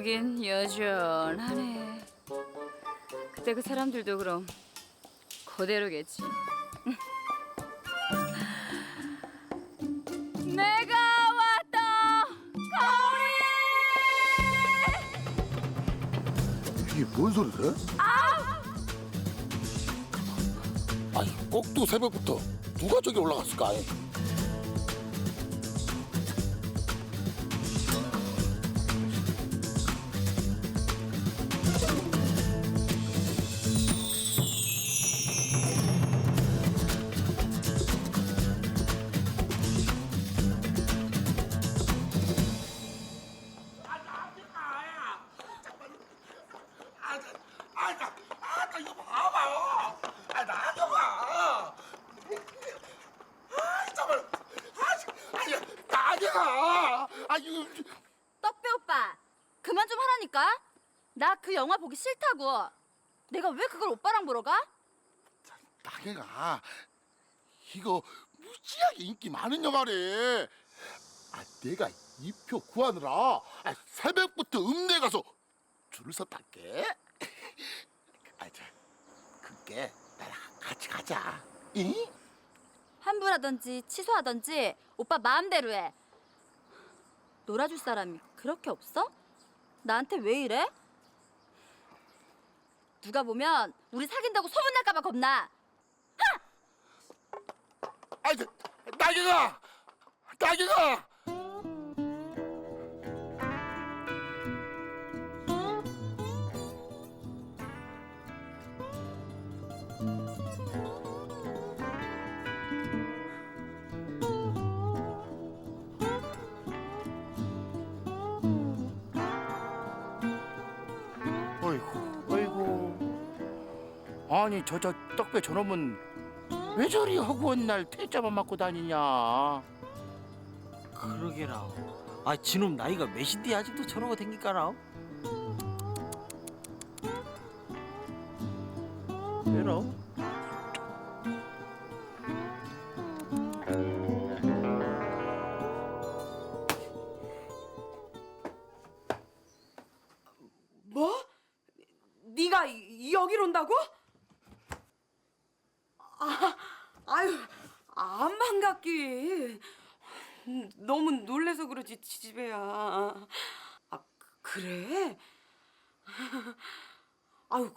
여긴 여전하네. 그때 그 사람들도 그럼 그대로겠지. 내가 왔다, 가오리! 이게 뭔 소리래? 아니 꼭두 새벽부터 누가 저기 올라갔을까? 아, 그 영화 보기 싫다고. 내가 왜 그걸 오빠랑 보러 가? 나경아. 이거 무지하게 인기 많은 영화래. 아, 내가 이 표 구하느라 아, 새벽부터 읍내 가서 줄을 섰달게. 아, 저, 그게 나랑 같이 가자. 응? 환불하던지 취소하던지 오빠 마음대로 해. 놀아줄 사람이 그렇게 없어? 나한테 왜 이래? 누가 보면 우리 사귄다고 소문날까봐 겁나. 아, 저, 나경아, 나경아. 아니 저 저 떡배 저놈은 왜 저리 허구한 날 퇴짜만 맞고 다니냐? 그러게라. 아, 지놈 나이가 몇인데 아직도 저러고 댕기까라? 왜라?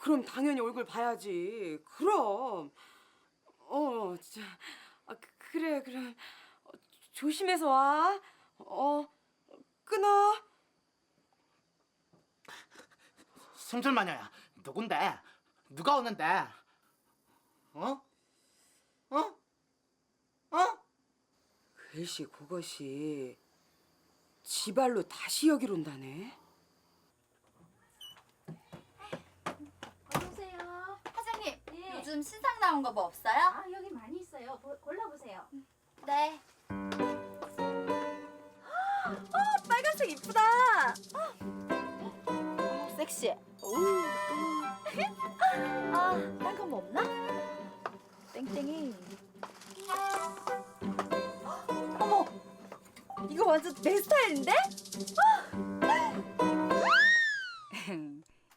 그럼 당연히 얼굴 봐야지. 그럼. 어, 자, 아, 그- 그래, 그래. 어, 조심해서 와. 어, 끊어. 승질마녀야, 누군데? 누가 오는데? 어? 어? 어? 글씨 그것이 지발로 다시 여기로 온다네. 어서오세요. 사장님, 예. 요즘 신상 나온 거 뭐 없어요? 아 여기 많이 있어요. 보- 골라보세요. 네. 빨간색 이쁘다. 어, 섹시해. 아, 딴거뭐 없나? 땡땡이. 어머, 이거 완전 내 스타일인데?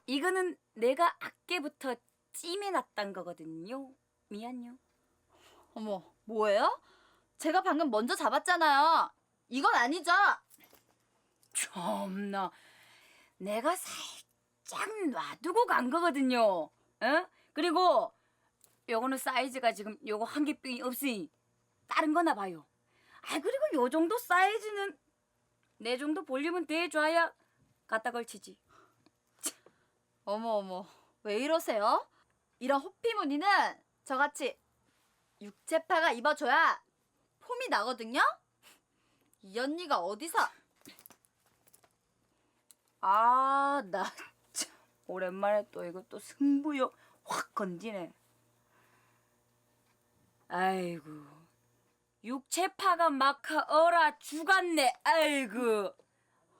이거는 내가 아깨부터 찜해놨단 거거든요. 미안요. 어머, 뭐예요? 제가 방금 먼저 잡았잖아요. 이건 아니죠? 참나, 내가 살짝 놔두고 간 거거든요. 어? 그리고 요거는 사이즈가 지금 요거 한 개뿐이 없으니 다른 거나 봐요. 아 그리고 요 정도 사이즈는 내 정도 볼륨은 돼줘야 갖다 걸치지. 어머 어머, 왜 이러세요? 이런 호피 무늬는 저같이 육체파가 입어줘야 폼이 나거든요? 이 언니가 어디서 아, 나 참 오랜만에 또 이거 또 승부욕 확 건지네. 아이고, 육체파가 막하 어라 죽었네. 아이고,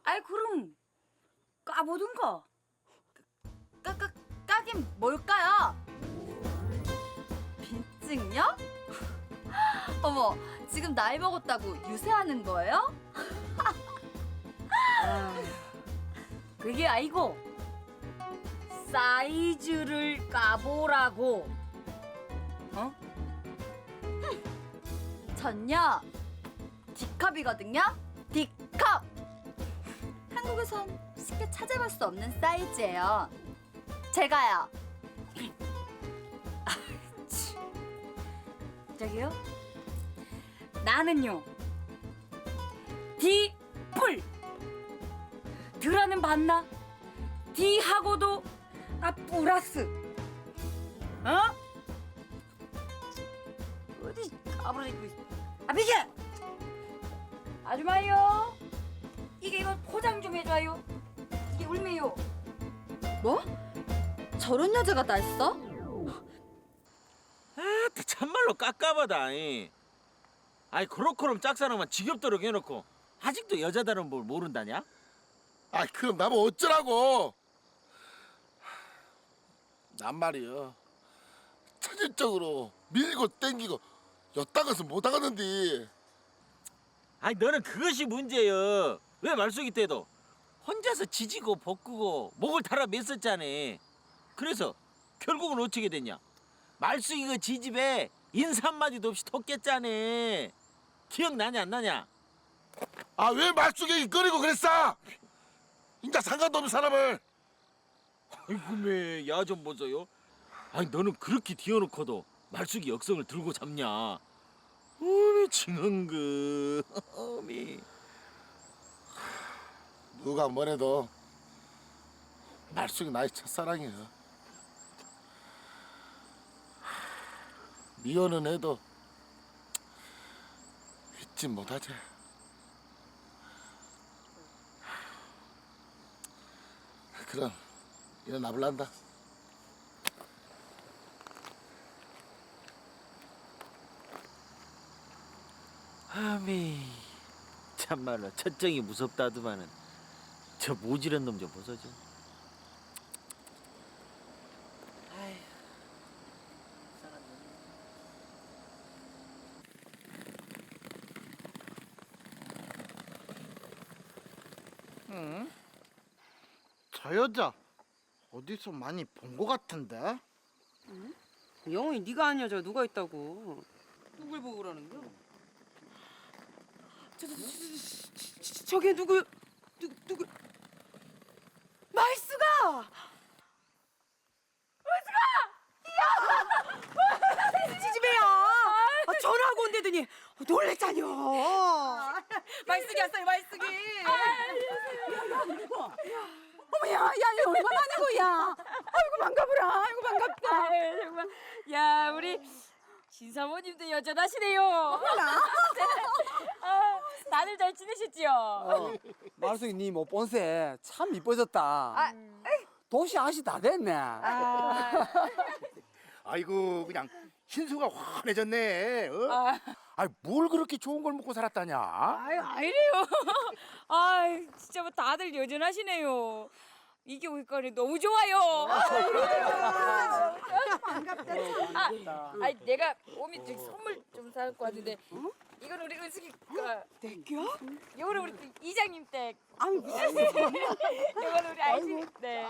아이 그럼 까보든가. 까, 까, 까긴 뭘까요? 빈증요? 어머, 지금 나이 먹었다고 유세하는 거예요? 그게 아니고 사이즈를 까보라고. 어? 전요 D컵이거든요. D컵. 한국에선 쉽게 찾아볼 수 없는 사이즈예요. 제가요. 저기요. 나는요. 디뿔. 드라는 봤나? 디하고도 아 플러스. 어? 어디 있어. 아 비게. 아줌마요. 이게 이거 포장 좀 해줘요. 이게 얼마요? 뭐? 저런 여자가 다 있어? 아, 참말로 깝깝하다. 이. 아이 그렇고럼 짝사랑만 지겹도록 해놓고 아직도 여자다는 뭘 모른다냐? 아 그럼 나뭐 어쩌라고? 난 말이야. 체질적으로 밀고 땡기고 엿다가서 못 하겠는데 아니 너는 그것이 문제여. 왜 말숙이 때도 혼자서 지지고 볶고 목을 달아 맸었잖아. 그래서 결국은 어떻게 됐냐? 말숙이 그 지집에 인사 한마디도 없이 톡겠잖아. 기억나냐 안 나냐? 아 왜 말쑥이 끓이고 그랬어? 인자 상관도 없는 사람을 아이고 매 야좀 보소요. 아니 너는 그렇게 뒤어놓고도 말숙이 역성을 들고 잡냐? 어미 징한그 어미. 누가 뭐래도 말쑥이 나의 첫사랑이야. 미워는 해도 잊지 못하지. 그럼 일어나 볼란다. 아미 참말로 첫정이 무섭다더만은 저 모지런 놈좀 보소죠. 저 여자 어디서 많이 본 것 같은데? 영훈이 네가 아니야 저 누가 있다고? 누굴 보고 그러는 거야? 저, 저, 저, 저, 저, 저, 저게 누구? 누 누구? 말수가! 말수가! 야! 지지배야! 아, 전화하고 온대더니 놀랬잖여. 말숙이 왔어요 말숙이. 어머 야, 야, 이 얼마만이고, 야. 아이고 반가워라. 아이고 반갑다. 아유, 정말. 야, 우리 신사모님도 여전하시네요. 아, 다들 잘 지내셨지요? 어, 말숙이 니못 본새 참 이뻐졌다. 도시 아시 다 됐네. 아이고 그냥 신수가 환해졌네. 어? 아. 아이 뭘 그렇게 좋은 걸 먹고 살았다냐? 아유, 아니래요. 아이, 진짜 뭐 다들 여전하시네요. 이게 올거리 너무 좋아요. 반갑다. 아, 아니 내가 오미 저기 선물 좀 사갖고 왔는데 이건 우리 은숙이가 내겨? 이거는 우리 그 이장님 댁. 아유 무슨 이거는 우리 아이씨 댁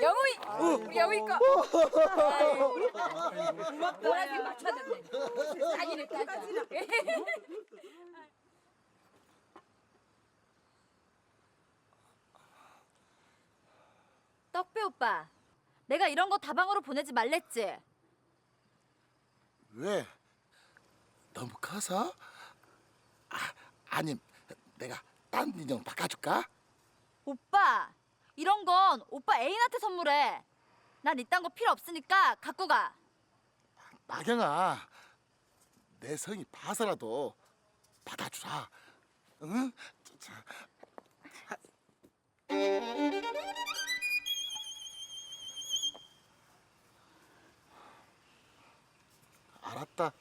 영우이 우리 영우이 거 아유, 노란색 맞췄는데 사진을 따자 떡배 오빠. 내가 이런 거 다방으로 보내지 말랬지. 왜? 너무 커서? 아, 아님 내가 딴 인형 바꿔줄까? 오빠, 이런 건 오빠 애인한테 선물해. 난 이딴 거 필요 없으니까 갖고 가. 나경아, 내 성이 봐서라도 받아주라. 응? 저, 저. 알았다.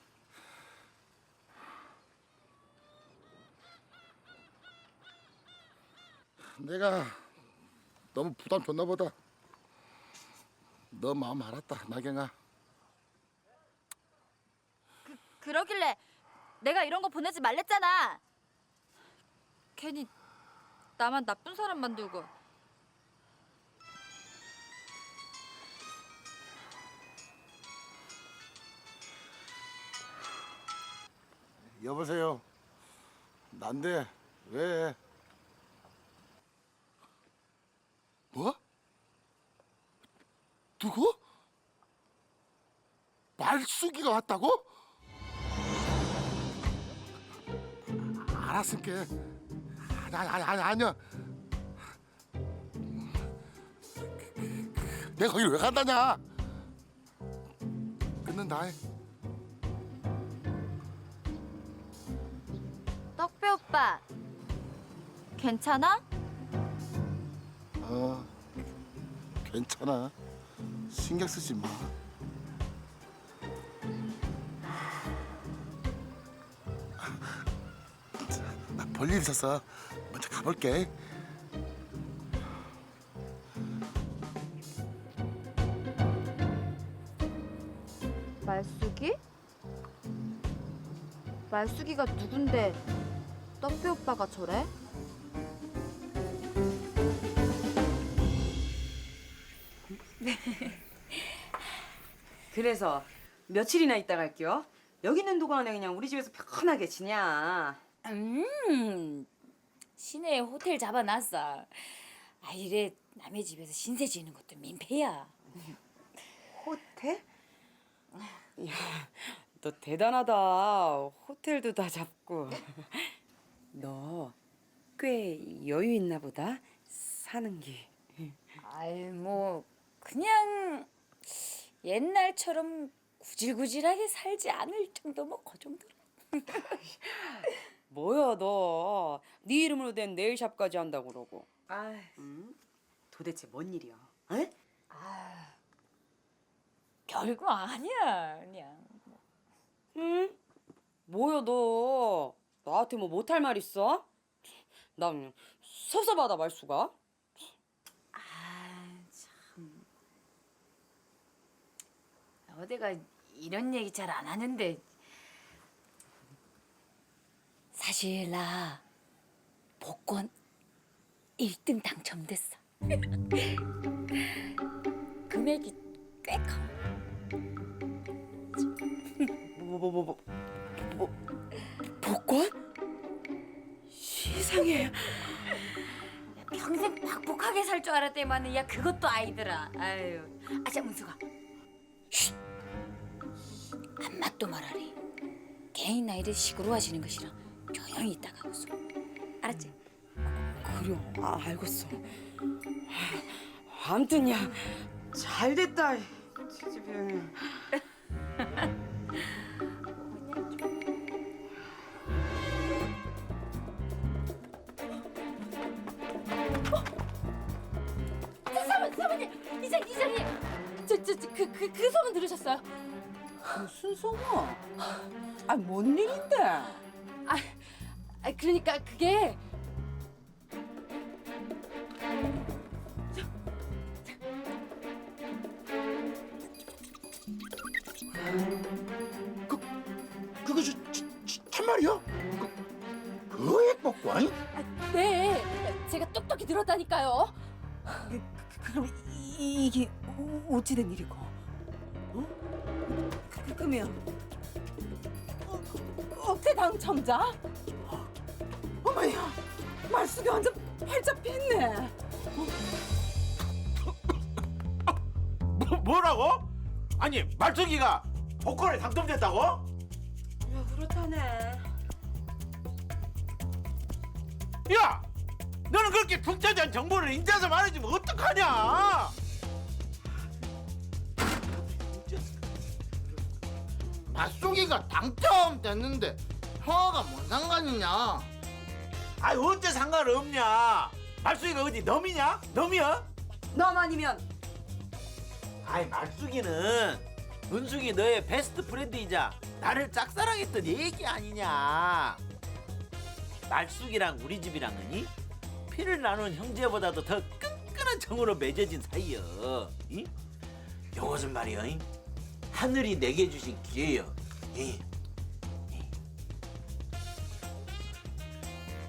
내가 너무 부담 줬나 보다. 너 마음 알았다, 나경아. 그러길래 내가 이런 거 보내지 말랬잖아. 괜히 나만 나쁜 사람 만들고 여보세요. 난데 왜? 뭐? 누구? 말숙이가 왔다고? 알았을게. 아니 아니 아니 아니야. 내가 거기 왜 간다냐? 끊는다. 괜찮아? 어, 괜찮아. 신경 쓰지 마. 나 볼일 있어서 먼저 가볼게. 말숙이? 말숙이가 누군데 떡배 오빠가 저래? 그래서 며칠이나 있다 갈게요. 여기 있는 동안에 그냥 우리 집에서 편하게 지냐. 음, 시내에 호텔 잡아놨어. 아 이래 남의 집에서 신세 지는 것도 민폐야. 호텔? 야, 너 대단하다. 호텔도 다 잡고. 너 꽤 여유 있나 보다. 사는 게. 아이 뭐 그냥 옛날처럼 구질구질하게 살지 않을 정도 뭐그 정도. 뭐야 너? 네 이름으로 된 네일샵까지 한다고 그러고. 아, 응? 도대체 뭔 일이야? 에? 별거 아니야 그냥. 응? 뭐야 너? 나한테 뭐 못할 말 있어? 나 그냥 섭섭하다 말수가. 아 참. 어디가 이런 얘기 잘 안 하는데 사실 나 복권 1등 당첨됐어. 금액이 꽤 커. 뭐 뭐 뭐뭐 뭐, 복권? 세상에. 평생 박복하게 살 줄 알았더니만은 야 그것도 아니더라. 아유. 아자 문수가. 쉿. 안맛도 말하리. 개인 나이를 시끄러워하시는 것이랑 조용히 있다가 웃어. 알았지? 그래, 아, 알겠어. 아무튼 야, 잘 됐다. 이 지지배영이. 사모님 사모님 이장 이장님 저저그그 그 소문 들으셨어요? 무슨 소문? 아, 뭔 일인데? 아 그러니까 그게 그거 저, 저, 저, 참말이야? 그, 그 핵복권? 네 제가 똑똑히 들었다니까요. 그럼 이, 게 어찌된 일이고? 어? 그, 그러면 억대 당첨자? 어머야, 말숙이 완전 팔자 폈네. 뭐, 뭐라고? 아니 말뚝이가 복권에 당첨됐다고? 야, 그렇다네. 야, 너는 그렇게 독자전 정보를 인자서 말해주면 어떡하냐? 맛속이가 당첨됐는데 형아가 뭔 상관이냐? 아이 어째 상관없냐? 말숙이가 어디 넘이냐? 넘이야? 너만 아니면 아이 말숙이는 은숙이 너의 베스트 프렌드이자 나를 짝사랑했던 얘기 아니냐? 말숙이랑 우리 집이랑은이 피를 나눈 형제보다도 더 끈끈한 정으로 맺어진 사이여. 이? 요것은 말이여. 이? 하늘이 내게 주신 기회여.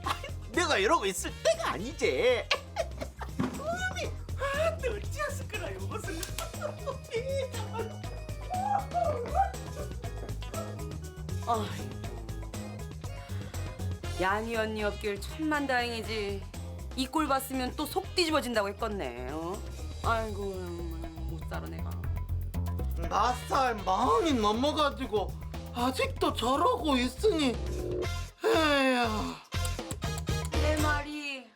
아이, 내가 이러고 있을 때가 아니지. 꿈이 아, 어찌했을 거라. 아, 야니 언니 없길 천만 다행이지. 이 꼴 봤으면 또 속 뒤집어진다고 했겠네. 어? 아이고 못 살아 내가. 나살 마흔이 넘어가지고 아직도 저러고 있으니 에휴 내 말이.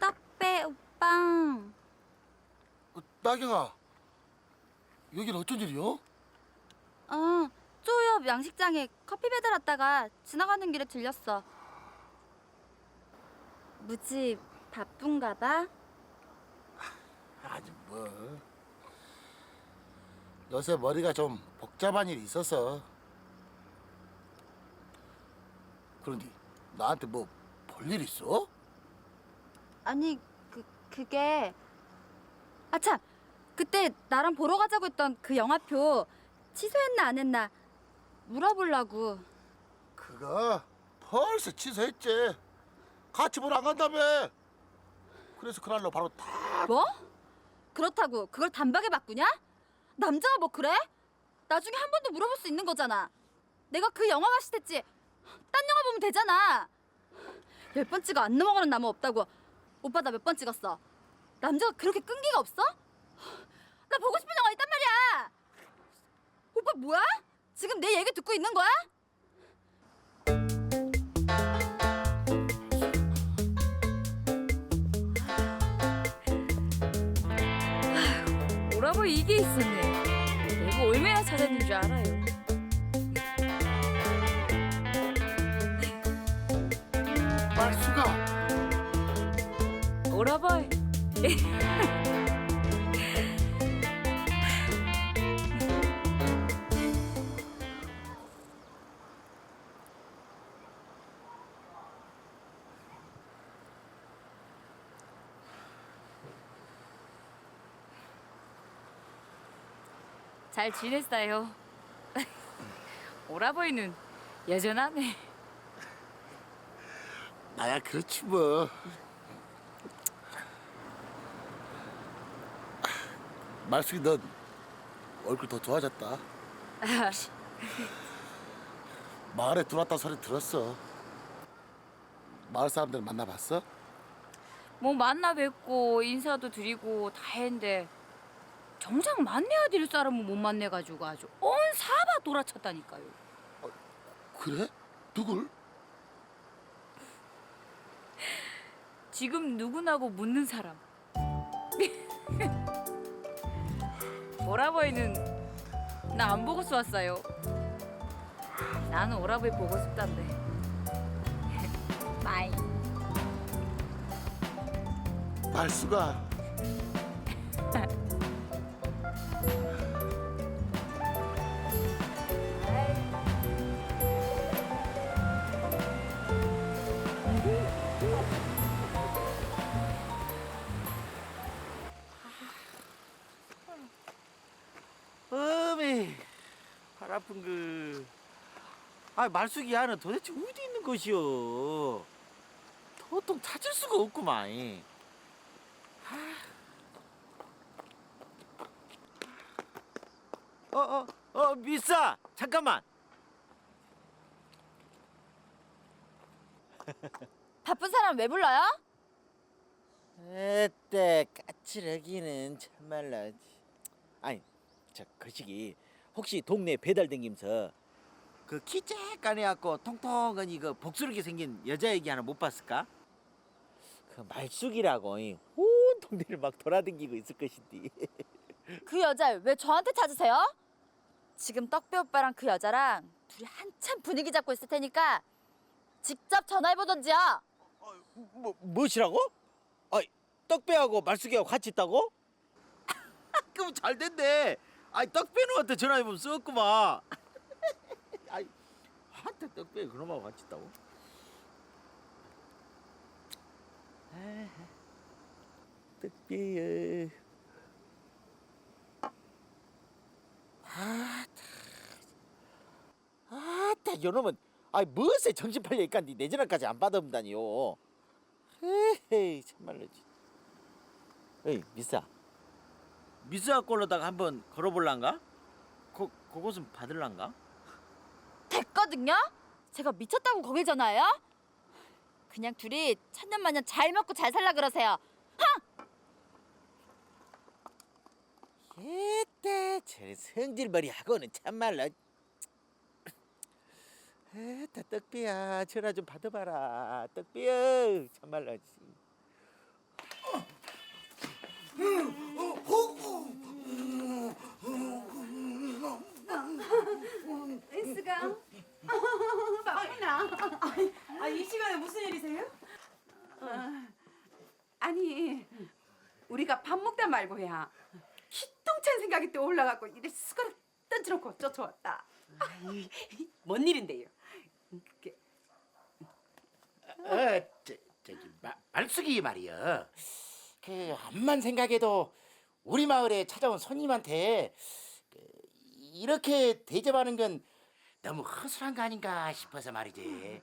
떡배 오빠. 어, 나경아 여긴 어쩐 일이요? 어, 쪼엽 양식장에 커피 배달 왔다가 지나가는 길에 들렸어. 무지 바쁜가 봐? 아니 뭐 요새 머리가 좀 복잡한 일이 있어서 그런데 나한테 뭐 볼 일 있어? 아니, 그 그게 아 참. 그때 나랑 보러 가자고 했던 그 영화표 취소했나 안 했나 물어보려고. 그거 벌써 취소했지 같이 보러 안 간다며 그래서 그날로 바로 다 뭐? 그렇다고 그걸 단박에 바꾸냐? 남자가 뭐 그래? 나중에 한 번 더 물어볼 수 있는 거잖아. 내가 그 영화 봤을 때지. 딴 영화 보면 되잖아. 열번 찍어 안 넘어가는 나무 없다고. 오빠 나 몇 번 찍었어. 남자가 그렇게 끈기가 없어? 나 보고 싶은 영화 있단 말이야. 오빠 뭐야? 지금 내 얘기 듣고 있는 거야? 오라버 이게 있었네. 내가 얼마나 찾았는 줄 알아요. 잘 지냈어요. 오라버이는 여전하네. 나야 그렇지 뭐 말숙이 넌 얼굴 더 좋아졌다 마을에 들어왔다 소리 들었어 마을 사람들 만나봤어? 뭐 만나 뵙고 인사도 드리고 다 했는데 정작 만나야 될 사람은 못 만나가지고 아주 온 사바 돌아쳤다니까요. 그래? 누굴? 지금 누구나고 묻는 사람. 오라버이는 나 안 보고 쏘았어요. 나는 오라버이 보고 싶단데. 빠이. 말수가 아픈 그. 아 말숙이 야는 도대체 어디 있는 것이오? 도통 찾을 수가 없구만. 어 어 어, 미싸 잠깐만. 바쁜 사람 왜 불러요? 에따 까칠하기는 참말로. 아니 저 거시기 혹시 동네 배달 댕김서 그 키 쬐깐 해갖고 통통하니 그 복스럽게 생긴 여자 얘기 하나 못 봤을까? 그 말숙이라고 이, 온 동네를 막 돌아다니고 있을 것인데 그 여자 왜 저한테 찾으세요? 지금 떡배 오빠랑 그 여자랑 둘이 한참 분위기 잡고 있을 테니까 직접 전화해보던지요. 뭐 무엇이라고? 아 떡배하고 말숙이하고 같이 있다고? 그럼 잘 됐네. 아이 떡배놈한테 전화해보면 쓰겠구만. 아이 한테 떡배 그놈하고 같이 있다고? 떡배야. 아따, 아따 요놈은 아 무엇에 정신 팔려 있간디 내 전화까지 안 받아온다니요. 에이 참말로. 에이 미사. 미사 걸로다가 한번 걸어볼란가? 그 그것은 받을란가? 됐거든요. 제가 미쳤다고 거길 전화해요? 그냥 둘이 천년만년 잘 먹고 잘 살라 그러세요. 에따 저 성질머리 하고는 참말로. 에따 떡비야 전화 좀 받아봐라 떡비야 참말로. 은스가 나오나? 아 이 시간에 무슨 일이세요? 아니 우리가 밥 먹다 말고야 기똥찬 생각이 또 올라갖고 이래 숟가락 던져놓고 쫓아왔다. 뭔 일인데요? 그게 어, 저, 저기 마, 말숙이 말이야. 그 암만 생각해도 우리 마을에 찾아온 손님한테 그, 이렇게 대접하는 건 너무 허술한 거 아닌가 싶어서 말이지.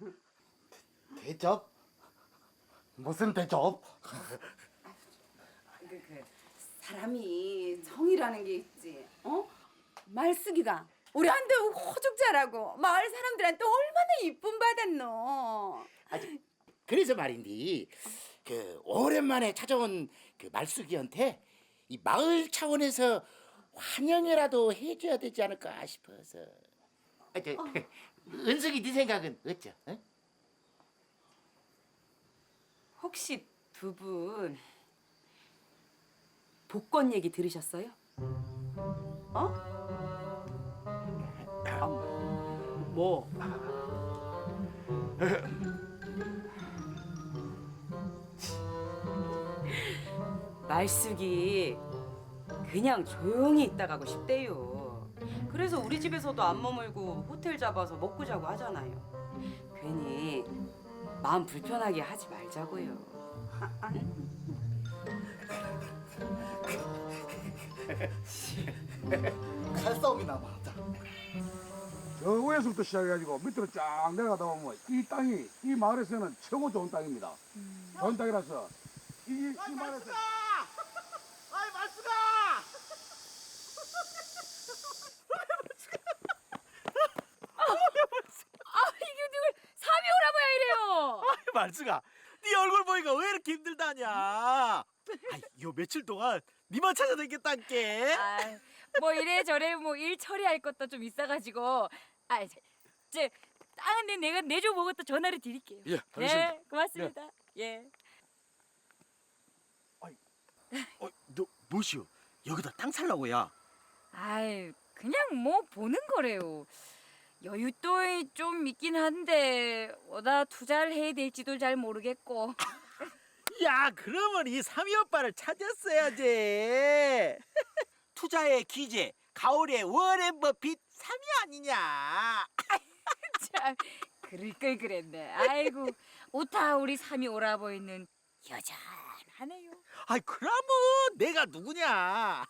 대접? 무슨 대접? 그, 그 사람이 정이라는 게 있지. 어? 말쓰기가 우리 한테 호죽 잘하고 마을 사람들한테 얼마나 이쁨 받았노. 아직 그래서 말인데 그 오랜만에 찾아온 그 말숙이한테 이 마을 차원에서 환영이라도 해줘야 되지 않을까 싶어서. 아, 저, 은숙이 네 생각은 어쩌? 어? 혹시 두 분 복권 얘기 들으셨어요? 어? 아, 뭐? 말숙이 그냥 조용히 있다 가고 싶대요. 그래서 우리 집에서도 안 머물고 호텔 잡아서 먹고 자고 하잖아요. 괜히 마음 불편하게 하지 말자고요. 칼싸움이나 뭐 하자. 저 위에서부터 시작해가지고 밑으로 쫙 내려가다 보면 이 땅이 이 마을에서는 최고 좋은 땅입니다. 좋은 땅이라서 이, 이 마을에서 아이 말수가. 아 이게 누굴 삼이 오라고야 이래요. 말수가. 네 얼굴 보기가 왜 이렇게 힘들다냐? 아이, 요 며칠 동안 니만 찾아다녔겠단께. 아, 뭐 이래 저래 뭐 일 처리할 것도 좀 있어가지고 아, 저, 저 땅은 내가 내줘 보고 또 전화를 드릴게요. 예, 알겠습니다. 예, 고맙습니다. 예. 어, 너 뭐시오? 여기다 땅 살라고야? 아이, 그냥 뭐 보는 거래요. 여윳돈이 좀 있긴 한데 어디다 투자를 해야 될지도 잘 모르겠고. 야, 그러면 이 삼이 오빠를 찾았어야지. 투자의 기재, 가을의 워렌 버핏 삼이 아니냐? 참 그럴 걸 그랬네. 아이고 오타 우리 삼이 오라버니는 여전하네요. 아이, 그러면 내가 누구냐?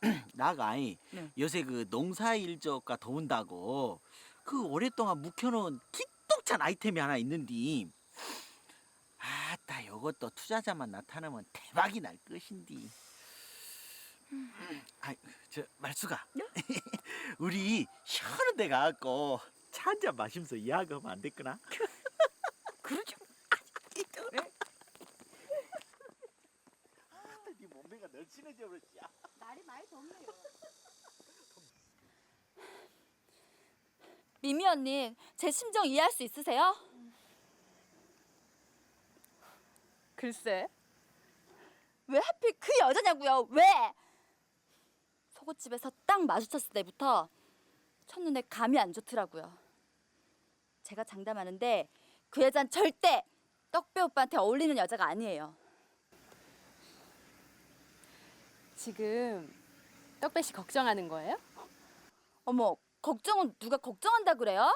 나가 아이 네. 요새 그 농사 일적과 더운다고 그 오랫동안 묵혀놓은 기똥찬 아이템이 하나 있는디. 아따, 요것도 투자자만 나타나면 대박이 날 것인디. 아, 저 말수가. 우리 시원한 데 가갖고 차 한 잔 마시면서 이야기하면 안 됐구나. 그러죠. 아따, 네 몸매가 널씬해져 버렸지. 날이 많이 덥네요. 미미 언니, 제 심정 이해할 수 있으세요? 글쎄. 왜 하필 그 여자냐고요? 왜? 속옷집에서 딱 마주쳤을 때부터 첫눈에 감이 안 좋더라고요. 제가 장담하는데 그 여잔 절대 떡배 오빠한테 어울리는 여자가 아니에요. 지금 떡배 씨 걱정하는 거예요? 어머, 걱정은 누가 걱정한다 그래요?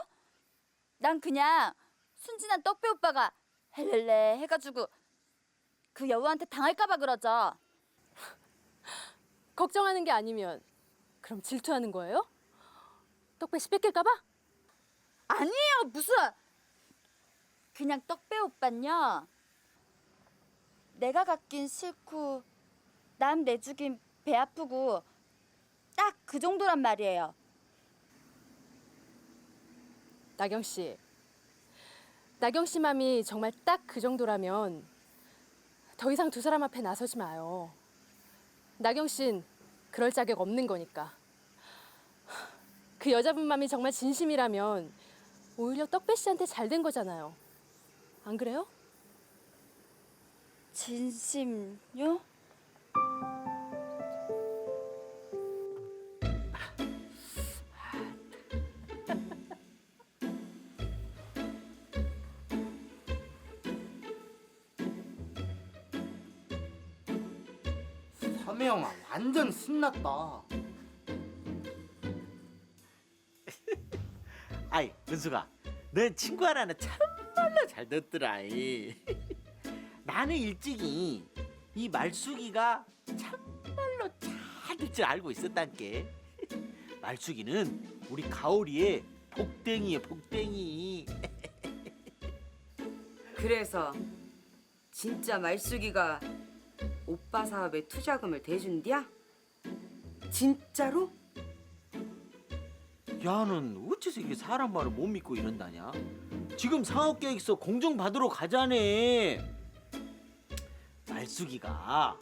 난 그냥 순진한 떡배 오빠가 헬렐레 해가지고 그 여우한테 당할까봐 그러죠. 걱정하는 게 아니면 그럼 질투하는 거예요? 떡배 씨 뺏길까 봐? 아니에요 무슨 그냥 떡배 오빤요 내가 갖긴 싫고 남 내주긴 배 아프고 딱 그 정도란 말이에요 나경 씨. 나경 씨 맘이 정말 딱 그 정도라면 더 이상 두 사람 앞에 나서지 마요. 나경 씨는 그럴 자격 없는 거니까. 그 여자분 맘이 정말 진심이라면 오히려 떡배 씨한테 잘 된 거잖아요. 안 그래요? 진심요? 완전 신났다. 아이 은수가 넌 친구 하나는 참말로 잘 듣더라 이. 나는 일찍이 이 말숙이가 참말로 잘 될 줄 알고 있었단께 말숙이는 우리 가오리의 복댕이에 복댕이 그래서 진짜 말숙이가 오빠 사업에 투자금을 대준디야? 진짜로? 야는 어째서 이게 사람 말을 못 믿고 이런다냐 지금 상업계획서 공정 받으러 가자네 말숙이가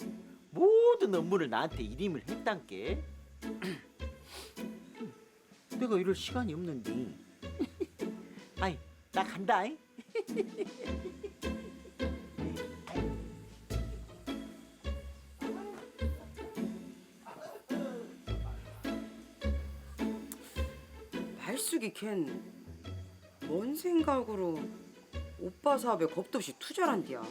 모든 업무를 나한테 일임을 했단께 내가 이럴 시간이 없는데 아이 나 간다 잉? 말숙이 걘 뭔 생각으로 오빠 사업에 겁도 없이 투자를 한디야?